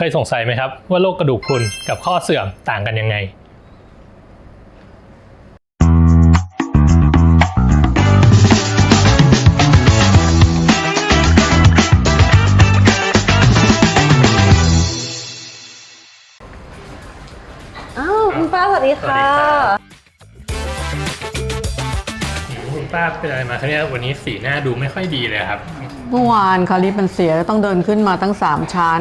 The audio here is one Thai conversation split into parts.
เคยสงสัยไหมครับว่าโรคกระดูกพรุนกับข้อเสื่อมต่างกันยังไง คุณป้าเป็นอะไรมาครับเนี่ยวันนี้สีหน้าดูไม่ค่อยดีเลยครับ เมื่อวานคาลิปมันเสียต้องเดินขึ้นมาตั้ง 3 ชั้น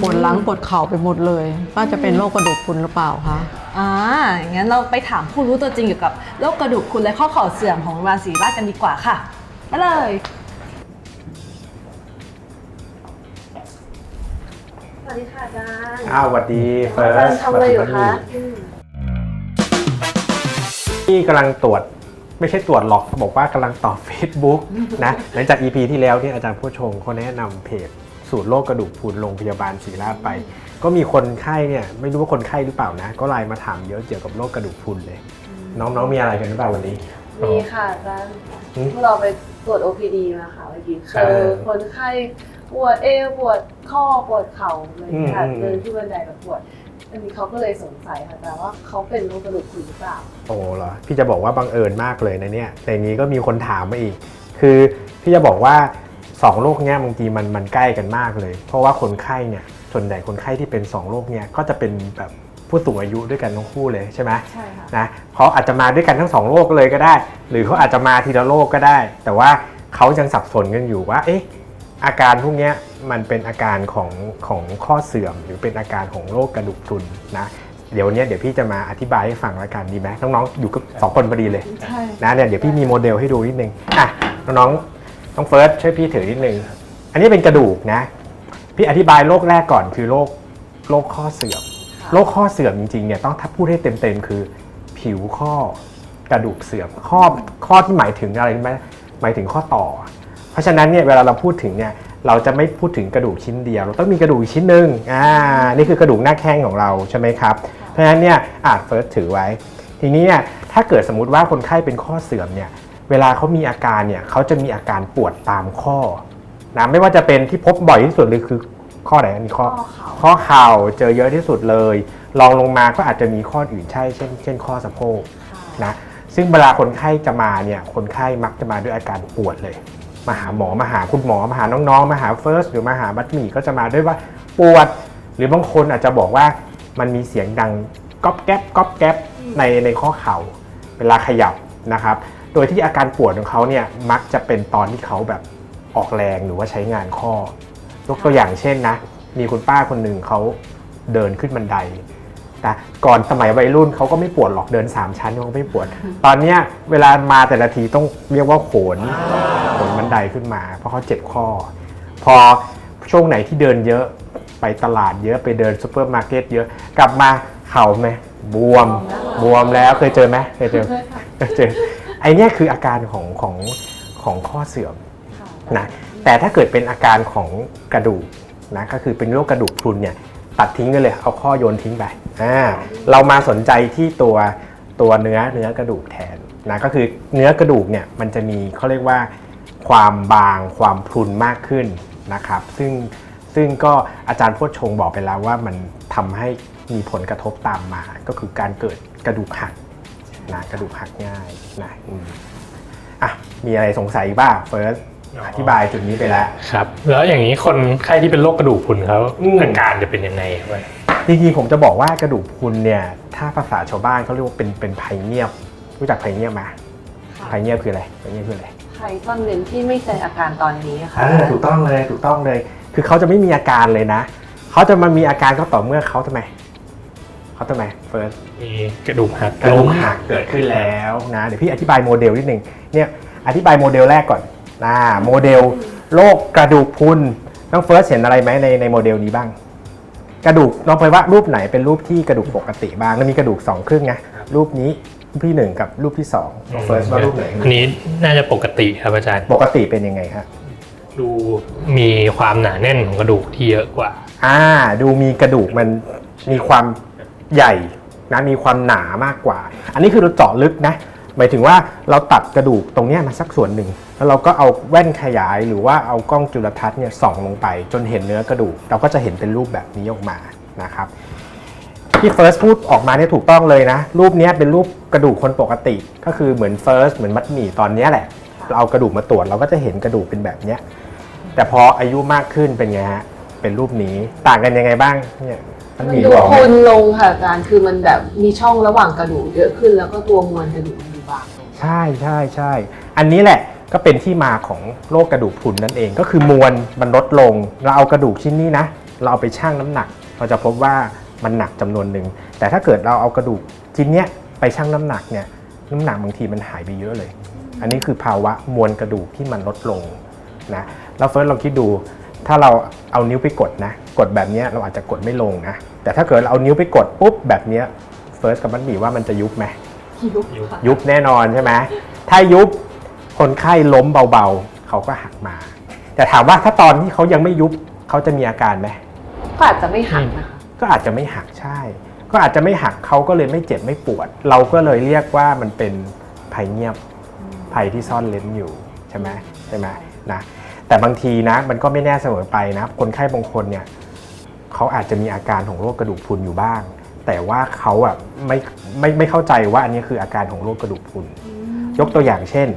ปวดหลังปวดเข่าไปหมดเลยป้าจะเป็นโรคกระดูกพรุนหรือเปล่าคะ อ่างั้นเราไปถามผู้รู้ตัวจริงเกี่ยวกับโรคกระดูกพรุนและข้อเข่าเสื่อมของโรงพยาบาลศรีราชกันดีกว่าค่ะไปเลย สวัสดีค่ะอาจารย์อ้าวสวัสดีเฟิร์อาจารสย์ทำอะไรอยู่คะ ที่กำลังตรวจ ไม่ใช่ตรวจหรอกบอกว่ากำลังตอบ Facebook นะหลังจาก EP ที่แล้วที่อาจารย์ผู้ชงเขาแนะนำเพจสูตรโรคกระดูกพรุนโรงพยาบาลศรีราชไป ก็มีคนไข้เนี่ยไม่รู้ว่าคนไข้หรือเปล่านะ ก็ไลน์มาถามเยอะเกี่ยวกับโรคกระดูกพรุนเลย น้องๆมีอะไรกันหรือเปล่าวันนี้ มีค่ะอาจารย์อืมพวกเราไปตรวจ OPD มาค่ะเมื่อกี้คเจรับอคนไข้ ปวดเอวปวดข้อปวดเข่าอะไรอย่างเลยค่ะอืมอืม เดินที่บันไดแบบปวด อันนี้เขาก็เลยสงสัยค่ะอาจารย์ว่าเขาเป็นโรคกระดูกพรุนหรือเปล่า โอ้เหรอพี่จะบอกว่าบังเอิญมากเลยนะเนี่ยในนี้ก็มีคนถามมาอีก คือพี่จะบอกว่าสองโรคเนี้ยบางทีมันมันใกล้กันมากเลย เพราะว่าคนไข้เนี่ยส่วนใหญ่คนไข้ที่เป็นสองโรคเนี้ยก็จะเป็นแบบผู้สูงอายุด้วยกันทั้งคู่เลยใช่ไหม ใช่ค่ะ นะเขาอาจจะมาด้วยกันทั้งสองโรคเลยก็ได้ หรือเขาอาจจะมาทีละโรคก็ได้ แต่ว่าเขายังสับสนกันอยู่ว่า เอ๊ะ อาการพวกเนี้ยมันเป็นอาการของของข้อเสื่อม หรือเป็นอาการของโรคกระดูกพรุนนะเดี๋ยวเนี้ยเดี๋ยวพี่จะมาอธิบายให้ฟังแล้วกันดีไหมน้องๆอยู่กับสองคนพอดีเลยใช่นะเนี่ยเดี๋ยวพี่มีโมเดลให้ดูนิดนึงอะน้องๆน้องเฟิร์สช่วยพี่ถือนิดนึงอันนี้เป็นกระดูกนะ พี่อธิบายโรคแรกก่อนคือโรคโรคข้อเสื่อมโรคข้อเสื่อมจริงๆเนี่ยต้องถ้าพูดให้เต็มๆคือ ผิวข้อกระดูกเสื่อมข้อข้อที่หมายถึงอะไรรู้ไหมหมายถึงข้อต่อ เพราะฉะนั้นเนี่ยเวลาเราพูดถึงเนี่ยเราจะไม่พูดถึงกระดูกชิ้นเดียว เราต้องมีกระดูกอีกชิ้นหนึ่งอ่านี่คือกระดูกหน้าแข้งของเราใช่ไหมครับ เพราะฉะนั้นเนี่ยอ่าเฟิร์สถือไว้ ทีนี้เนี่ยถ้าเกิดสมมติว่าคนไข้เป็นข้อเสื่อมเนี่ยเวลาเขามีอาการเนี่ยเขาจะมีอาการปวดตามข้อนะไม่ว่าจะเป็นที่พบบ่อยที่สุดเลยคือข้อไหนอันนี้ข้อข้อเข่าข้อเข่าเจอเยอะที่สุดเลยรองลงมาก็อาจจะมีข้ออื่นใช่เช่น เช่น ข้อสะโพกนะซึ่งเวลาคนไข้จะมาเนี่ยคนไข้มักจะมาด้วยอาการปวดเลย มาหาหมอมาหาคุณหมอมาหาน้องๆ มาหาเฟิร์สหรือมาหาบัตหมี่ก็จะมาด้วยว่าปวด หรือบางคนอาจจะบอกว่ามันมีเสียงดังก๊อบแก๊บก๊อบแก๊บในในข้อเข่าเวลาขยับนะครับ โดยที่อาการปวดของเขาเนี่ยมักจะเป็นตอนที่เขาแบบออกแรงหรือว่าใช้งานข้อยกตัวอย่างเช่นนะ มีคุณป้าคนหนึ่งเขาเดินขึ้นบันได นะก่อนสมัยวัยรุ่นเขาก็ไม่ปวดหรอกเดิน 3 ชั้นเขาก็ไม่ปวด ตอนเนี้ยเวลามาแต่ละทีต้องเรียกว่าโขนโขนบันไดขึ้นมา เพราะเขาเจ็บข้อ พอช่วงไหนที่เดินเยอะไปตลาดเยอะไปเดินซูเปอร์มาร์เก็ตเยอะกลับมาเข่าไหมบวมบวมแล้วเคยเจอไหมเคยเจอเคยเจอไอเนี้ยคืออาการของของของข้อเสื่อมนะแต่ถ้าเกิดเป็นอาการของกระดูกนะก็คือเป็นโรคกระดูกพรุนเนี่ย ตัดทิ้งกันเลย เอาข้อโยนทิ้งไปอ่าเรามาสนใจที่ตัวตัวเนื้อเนื้อกระดูกแทนนะก็คือเนื้อกระดูกเนี่ยมันจะมีเขาเรียกว่าความบางความพรุนมากขึ้นนะครับ ซึ่งซึ่งก็อาจารย์โพชชงบอกไปแล้วว่ามันทำให้มีผลกระทบตามมา ก็คือการเกิดกระดูกหักนะกระดูกหักง่ายนะอะมีอะไรสงสัยบ้างเฟิร์ส อ๋ออธิบายจุดนี้ไปแล้ว ครับ แล้วอย่างนี้คนไข้ที่เป็นโรคกระดูกพรุนเขาอืม อาการจะเป็นยังไงครับ จริงๆผมจะบอกว่ากระดูกพรุนเนี่ย ถ้าภาษาชาวบ้านเขาเรียกว่าเป็นเป็นไผ่เงียบ รู้จักไผ่เงียบไหมไผ่เงียบคืออะไรไผ่เงียบคืออะไร ใครซ่อนเร้นที่ไม่แสดงอาการตอนนี้ค่ะ อ่าถูกต้องเลยถูกต้องเลย คือเขาจะไม่มีอาการเลยนะ เขาจะมามีอาการก็ต่อเมื่อเขาทำไมเขาทำไมเฟิร์สมีกระดูกหักกระดูกหักเกิดขึ้นแล้วนะเดี๋ยวพี่อธิบายโมเดลนิดหนึ่งเนี่ยอธิบายโมเดลแรกก่อน นะโมเดลโรคกระดูกพรุนน้องเฟิร์สเห็นอะไรไหมในในโมเดลนี้บ้าง กระดูกน้องเฟิร์สว่ารูปไหนเป็นรูปที่กระดูกปกติบ้างแล้วมีกระดูกสองครึ่งนะรูปนี้รูปที่หนึ่งกับรูปที่สองน้องเฟิร์สว่ารูปไหนอันนี้น่าจะปกติครับอาจารย์ ปกติเป็นยังไงฮะดูมีความหนาแน่นของกระดูกที่เยอะกว่า อ่า ดูมีกระดูกมันมีความใหญ่นะมีความหนามากกว่า อันนี้คือเราเจาะลึกนะ หมายถึงว่าเราตัดกระดูกตรงเนี้ยมาสักส่วนหนึ่ง แล้วเราก็เอาแว่นขยายหรือว่าเอากล้องจุลทรรศน์เนี่ยส่องลงไป จนเห็นเนื้อกระดูก เราก็จะเห็นเป็นรูปแบบนี้ออกมานะครับที่เฟิร์สพูดออกมาเนี่ยถูกต้องเลยนะ รูปนี้เป็นรูปกระดูกคนปกติ ก็คือเหมือนเฟิร์สเหมือนมัดหมี่ตอนนี้แหละ เราเอากระดูกมาตรวจเราก็จะเห็นกระดูกเป็นแบบเนี้ยแต่พออายุมากขึ้นเป็นไงฮะเป็นรูปนี้ต่างกันยังไงบ้างเนี่ยมัดหนมี่ดูบอกพนลงค่ะอาจารย์คือมันแบบมีช่องระหว่างกระดูกเยอะขึ้นแล้วก็ตัวมวลกระดูก บางใช่ใช่ใช่ อันนี้แหละก็เป็นที่มาของโรคกระดูกพรุนนั่นเอง ก็คือมวลมันลดลง เราเอากระดูกชิ้นนี้นะ เราเอาไปชั่งน้ำหนัก เราจะพบว่ามันหนักจำนวนหนึ่ง แต่ถ้าเกิดเราเอากระดูกชิ้นเนี้ยไปชั่งน้ำหนักเนี่ยน้ำหนักบางทีมันหายไปเยอะเลย อันนี้คือภาวะมวลกระดูกที่มันลดลงนะแล้วเฟิร์สลองคิดดู ถ้าเราเอานิ้วไปกดนะ กดแบบเนี้ยเราอาจจะกดไม่ลงนะ แต่ถ้าเกิดเราเอานิ้วไปกดปุ๊บแบบเนี้ยเฟิร์สกับมันบีว่ามันจะยุบไหม ยุบค่ะยุบแน่นอนใช่ไหมถ้ายุบคนไข้ล้มเบาๆ เขาก็หักมา แต่ถามว่าถ้าตอนที่เขายังไม่ยุบเขาจะมีอาการไหมก็อาจจะไม่หักนะคะก็อาจจะไม่หักใช่ ก็อาจจะไม่หักเขาก็เลยไม่เจ็บไม่ปวด เราก็เลยเรียกว่ามันเป็นภัยเงียบภัยที่ซ่อนเลนอยู่ใช่ไหมใช่ไหมนะแต่บางทีนะมันก็ไม่แน่เสมอไปนะ คนไข้บางคนเนี่ยเขาอาจจะมีอาการของโรคกระดูกพรุนอยู่บ้าง แต่ว่าเขาอะไม่ไม่ไม่เข้าใจว่าอันนี้คืออาการของโรคกระดูกพรุน ยกตัวอย่างเช่น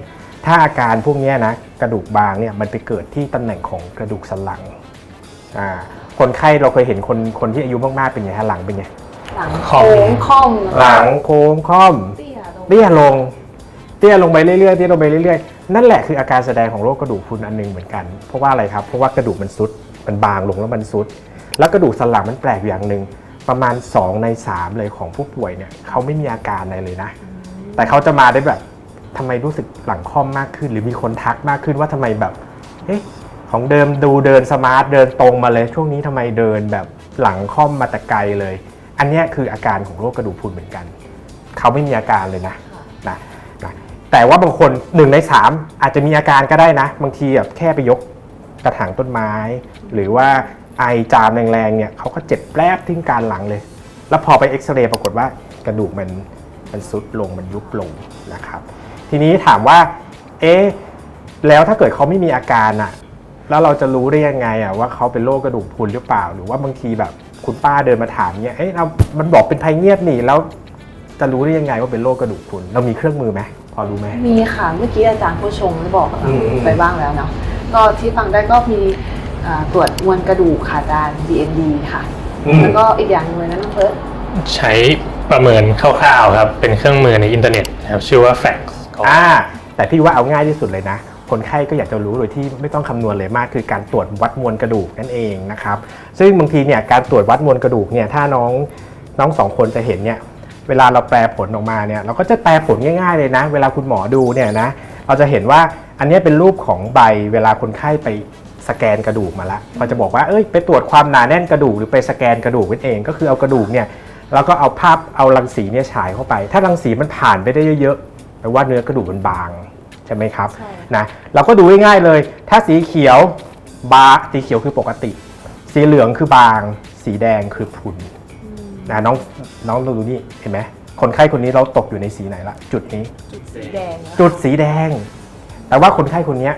ถ้าอาการพวกเนี้ยนะกระดูกบางเนี่ยมันไปเกิดที่ตำแหน่งของกระดูกสันหลังอ่าคนไข้เราเคยเห็นคนคนที่อายุมากๆเป็นไงฮะหลังเป็นไงหลังโค้งค่อมหลังโค้งค่อมเตี้ยลงเตี้ยลงเตี้ยลงไปเรื่อยๆเตี้ยลงไปเรื่อยๆนั่นแหละคืออาการแสดงของโรคกระดูกพรุนอันหนึงเหมือนกัน เพราะว่าอะไรครับเพราะว่ากระดูกมันซุดมันบางลงแล้วมันซุด แล้วกระดูกสันหลังมันแปลกอยู่อย่างหนึ่ง ประมาณ 2 ใน 3 เลยของผู้ป่วยเนี่ยเขาไม่มีอาการอะไรเลยนะ แต่เขาจะมาได้แบบทำไมรู้สึกหลังค่อมมากขึ้น หรือมีคนทักมากขึ้นว่าทำไมแบบเอ๊ะของเดิมดูเดินสมาร์ทเดินตรงมาเลย ช่วงนี้ทำไมเดินแบบหลังค่อมมาแต่ไกลเลย อันนี้คืออาการของโรคกระดูกพรุนเหมือนกัน เขาไม่มีอาการเลยนะนะนะแต่ว่าบางคนหนึ่งในสามอาจจะมีอาการก็ได้นะ บางทีแบบแค่ไปยกกระถางต้นไม้ หรือว่า ไอจามแรงๆเนี่ยเขาก็เจ็บแปรบที่กรารหลังเลย แล้วพอไปเอ็กซเรย์ปรากฏว่ากระดูกมันมันซุดลงมันยุบลงนะครับ ทีนี้ถามว่า เอ๊ะแล้วถ้าเกิดเขาไม่มีอาการอะแล้วเราจะรู้ได้ยังไงอะว่าเขาเป็นโรคกระดูกพรุนหรือเปล่า หรือว่าบางทีแบบคุณป้าเดินมาถามเนี่ยเอ๊ะเรามันบอกเป็นภัยเงียบนี่แล้วจะรู้ได้ยังไงว่าเป็นโรคกระดูกพรุนเรามีเครื่องมือไหมพอรู้ไหมมีค่ะเมื่อกี้อาจารย์ผู้ชงได้บอกกับเราอืมอืมไปบ้างแล้วเนาะก็ที่ฟังได้ก็มีอ่า ตรวจมวลกระดูกค่ะอาจารย์ DND ค่ะแล้วก็อีกอย่างหนึงเลยนะน้องเฟิร์สใช้ประเมินคร่าวๆครับ เป็นเครื่องมือในอินเทอร์เน็ตนะครับชื่อว่า FAX อ่าแต่พี่ว่าเอาง่ายที่สุดเลยนะ คนไข้ก็อยากจะรู้โดยที่ไม่ต้องคำนวณเลยมาก คือการตรวจวัดมวลกระดูกนั่นเองนะครับ ซึ่งบางทีเนี่ยการตรวจวัดมวลกระดูกเนี่ยถ้าน้องน้องสองคนจะเห็นเนี่ยเวลาเราแปลผลออกมาเนี่ยเราก็จะแปลผลง่าย ๆเลยนะ เวลาคุณหมอดูเนี่ยนะเราจะเห็นว่าอันเนี้ยเป็นรูปของใบเวลาคนไข้ไป สแกนกระดูกมาแล้วพอจะบอกว่าเอ้ยไปตรวจความหนาแน่นกระดูกหรือไปสแกนกระดูกนั่นเอง ก็คือเอากระดูกเนี่ยแล้วก็เอาภาพเอารังสีเนี่ยฉายเข้าไป ถ้ารังสีมันผ่านไปได้เยอะๆแปลว่าเนื้อกระดูกมันบางใช่ไหมครับใช่นะเราก็ดูง่ายๆเลย ถ้าสีเขียวบางสีเขียวคือปกติ สีเหลืองคือบาง สีแดงคือพรุนนะน้องน้องดูนี่เห็นไหมคนไข้คนนี้เราตกอยู่ในสีไหนละจุดนี้สีแดงนะจุดสีแดง แต่ว่าคนไข้คนเนี้ย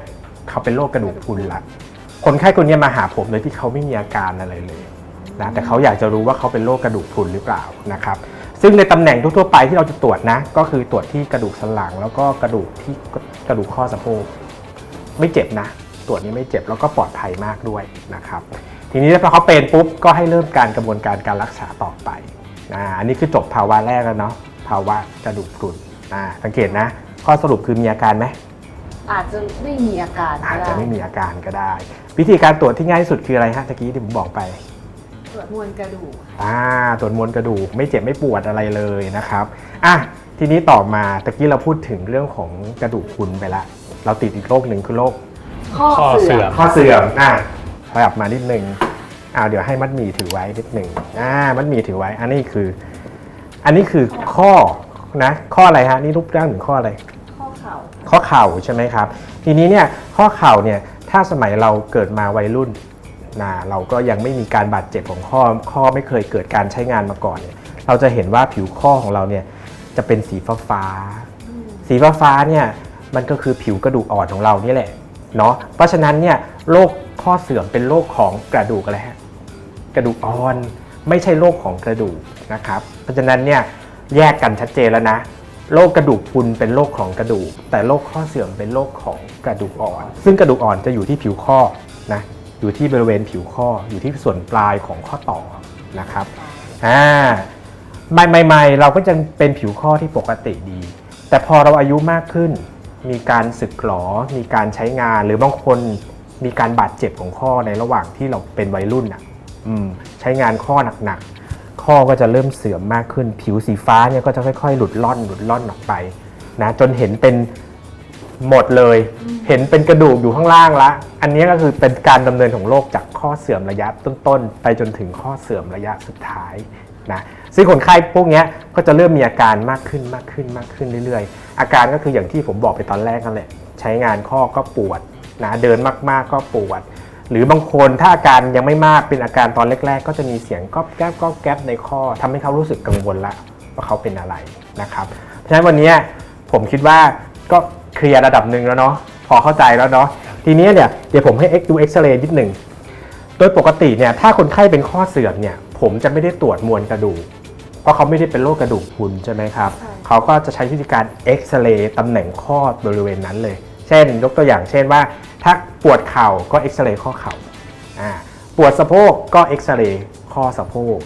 เขาเป็นโรคกระดูกพรุนละ คนไข้คนเนี้ยมาหาผมโดยที่เขาไม่มีอาการอะไรเลยนะแต่เขาอยากจะรู้ว่าเขาเป็นโรคกระดูกพรุนหรือเปล่านะครับซึ่งในตำแหน่งทั่วๆไปที่เราจะตรวจนะ ก็คือตรวจที่กระดูกสันหลัง แล้วก็กระดูกที่กระดูกข้อสะโพกไม่เจ็บนะ ตรวจนี้ไม่เจ็บแล้วก็ปลอดภัยมากด้วยนะครับ ทีนี้พอเขาเป็นปุ๊บก็ให้เริ่มการกระบวนการการรักษาต่อไปอ่าอันนี้คือจบภาวะแรกแล้วเนาะภาวะกระดูกพรุนอ่าสังเกตนะ ข้อสรุปคือมีอาการไหมอาจจะไม่มีอาการก็อาจได้จะไม่มีอาการก็ได้ วิธีการตรวจที่ง่ายที่สุดคืออะไรฮะตะกี้ที่ผมบอกไป ตรวจมวลกระดูกค่ะอ่าตรวจมวลกระดูกไม่เจ็บไม่ปวดอะไรเลยนะครับอะทีนี้ต่อมาตะกี้เราพูดถึงเรื่องของกระดูกพรุนไปละ เราติดอีกโรคหนึ่งคือโรคข้อข้อเสื่เสื่ออม มข้อเสื่อมอะขยับมานิดนึงอ่าเดี๋ยวให้มัดหมี่ถือไว้นิดหนึ่งอ่ามัดหมี่ถือไว้ อันนี้คือ อันนี้คือข้อนะข้ออะไรฮะนี่รูปร่างถึงข้ออะไร ข้อเข่า ข้อเข่าใช่ไหมครับ ทีนี้เนี่ยข้อเข่าเนี่ย ถ้าสมัยเราเกิดมาวัยรุ่นนะเราก็ยังไม่มีการบาดเจ็บของข้อข้อไม่เคยเกิดการใช้งานมาก่อนเนี่ยเราจะเห็นว่าผิวข้อของเราเนี่ยจะเป็นสีฟ้าฟ้า สีสีฟ้าเนี่ยมันก็คือผิวกระดูกอ่อนของเรานี่แหละเนาะเพราะฉะนั้นเนี่ยโรคข้อเสื่อมเป็นโรคของกระดูกอะไรฮะกระดูกอ่อนไม่ใช่โรคของกระดูกนะครับ เพราะฉะนั้นเนี่ยแยกกันชัดเจนแล้วนะ โรคกระดูกพรุนเป็นโรคของกระดูก แต่โรคข้อเสื่อมเป็นโรคของกระดูกอ่อน ซึ่งกระดูกอ่อนจะอยู่ที่ผิวข้อนะอยู่ที่บริเวณผิวข้ออยู่ที่ส่วนปลายของข้อต่อนะครับอ่าใหม่ๆเราก็ยังเป็นผิวข้อที่ปกติดี แต่พอเราอายุมากขึ้น มีการสึกหรอ มีการใช้งานหรือบางคนมีการบาดเจ็บของข้อในระหว่างที่เราเป็นวัยรุ่นอะใช้งานข้อหนัก ข้อก็จะเริ่มเสื่อมมากขึ้น ผิวสีฟ้าเนี่ยก็จะค่อยๆ หลุดล่อนหลุดล่อนออกไปนะจนเห็นเป็นหมดเลย เห็นเป็นกระดูกอยู่ข้างล่างละ อันนี้ก็คือเป็นการดำเนินของโรคจากข้อเสื่อมระยะต้นๆ ไปจนถึงข้อเสื่อมระยะสุดท้ายนะซึ่งคนไข้พวกเนี้ยก็จะเริ่มมีอาการมากขึ้นมากขึ้นมากขึ้นเรื่อยๆ อาการก็คืออย่างที่ผมบอกไปตอนแรกนั่นแหละ ใช้งานข้อก็ปวดนะเดินมากๆก็ปวด หรือบางคนถ้าอาการยังไม่มากเป็นอาการตอนแรก ๆ ก็จะมีเสียงก๊อบแก๊บก๊อบแก๊บในข้อทำให้เขารู้สึกกังวลละว่าเขาเป็นอะไรนะครับ เพราะฉะนั้นวันนี้ผมคิดว่าก็เคลียร์ระดับหนึ่งแล้วเนาะพอเข้าใจแล้วเนาะทีนี้เนี่ยเดี๋ยวผมให้เอ็กดูเอ็กซเรย์นิดหนึ่งโดยปกติเนี่ยถ้าคนไข้เป็นข้อเสื่อมเนี่ยผมจะไม่ได้ตรวจมวลกระดูกเพราะเขาไม่ได้เป็นโรคกระดูกพรุนใช่ไหมครับใช่เขาก็จะใช้วิธีการเอ็กซเรย์ตำแหน่งข้อบริเวณนั้นเลย เช่น ยกตัวอย่างเช่นว่าถ้าปวดเข่าก็เอ็กซเรย์ข้อเข่าอ่าปวดสะโพกก็เอ็กซเรย์ข้อสะโพก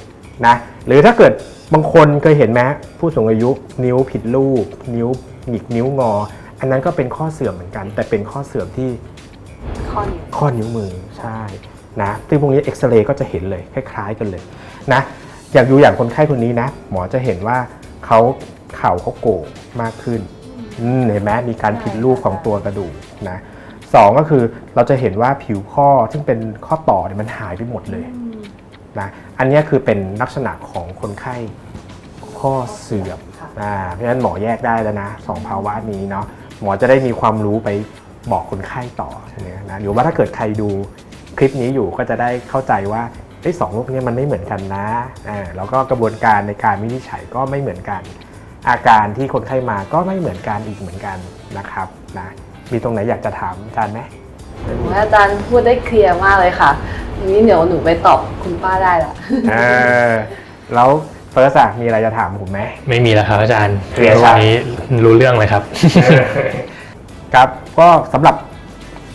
นะหรือถ้าเกิดบางคนเคยเห็นไหมผู้สูงอายุนิ้วผิดรูป นิ้วหงิกนิ้วงอ อันนั้นก็เป็นข้อเสื่อมเหมือนกัน แต่เป็นข้อเสื่อมที่ข้อนิ้วข้อนิ้วมือใช่นะซึ่งพวกนี้เอ็กซเรย์ก็จะเห็นเลยคล้าย ๆกันเลยนะอย่างดูอย่างคนไข้คนนี้นะ หมอจะเห็นว่าเขาเข่าเขาโก่งมากขึ้นอืม เห็นไหมมีการผิดรูปของตัวกระดูกนะสองก็คือเราจะเห็นว่าผิวข้อซึ่งเป็นข้อต่อเนี่ยมันหายไปหมดเลยนะอันเนี้ยคือเป็นลักษณะของคนไข้ข้อเสื่อมค่ะอ่าเพราะฉะนั้นหมอแยกได้แล้วนะสองภาวะนี้เนาะหมอจะได้มีความรู้ไปบอกคนไข้ต่อเนี่ยนะหรือว่าถ้าเกิดใครดูคลิปนี้อยู่ก็จะได้เข้าใจว่าไอ้ยสองโรคเนี้มันไม่เหมือนกันนะอ่าแล้วก็กระบวนการในการวินิจฉัยก็ไม่เหมือนกัน อาการที่คนไข้มาก็ไม่เหมือนกันอีกเหมือนกันนะครับนะมีตรงไหนอยากจะถามอาจารย์ไหมผมว่าอาจารย์พูดได้เคลียร์มากเลยค่ะทีนี้เดี๋ยวหนูไปตอบคุณป้าได้ละเออแล้วเฟิร์สอะมีอะไรจะถามผมไหมไม่มีแล้วครับอาจารย์เคลียร์ครับวันนี้รู้เรื่องเลยครับ ครับก็สำหรับ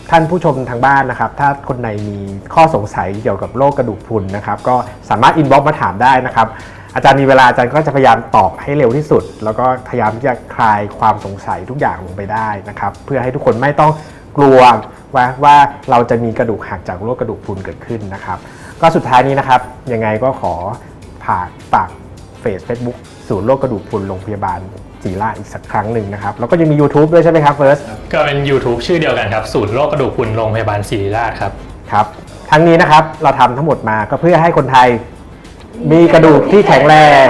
ท่านผู้ชมทางบ้านนะครับ ถ้าคนไหนมีข้อสงสัยเกี่ยวกับโรคกระดูกพรุนนะครับ ก็สามารถอินบ็อกมาถามได้นะครับ อาจารย์มีเวลาอาจารย์ก็จะพยายามตอบให้เร็วที่สุด แล้วก็พยายามที่จะคลายความสงสัยทุกอย่างลงไปได้นะครับ เพื่อให้ทุกคนไม่ต้องกลัวว่าว่าเราจะมีกระดูกหักจากโรคกระดูกพรุนเกิดขึ้นนะครับ ก็สุดท้ายนี้นะครับยังไงก็ขอฝากฝากเฟซเฟซบุ๊กศูนย์โรคกระดูกพรุนโรงพยาบาลจีราชอีกสักครั้งหนึ่งนะครับ แล้วก็ยังมี YouTube ด้วยใช่ไหมครับเฟิร์สก็เป็น YouTube ชื่อเดียวกันครับศูนย์โรคกระดูกพรุนโรงพยาบาลศิริราชครับครับ ทั้งนี้นะครับเราทำทั้งหมดมาก็เพื่อให้คนไทย มีกระดูกที่แข็งแรง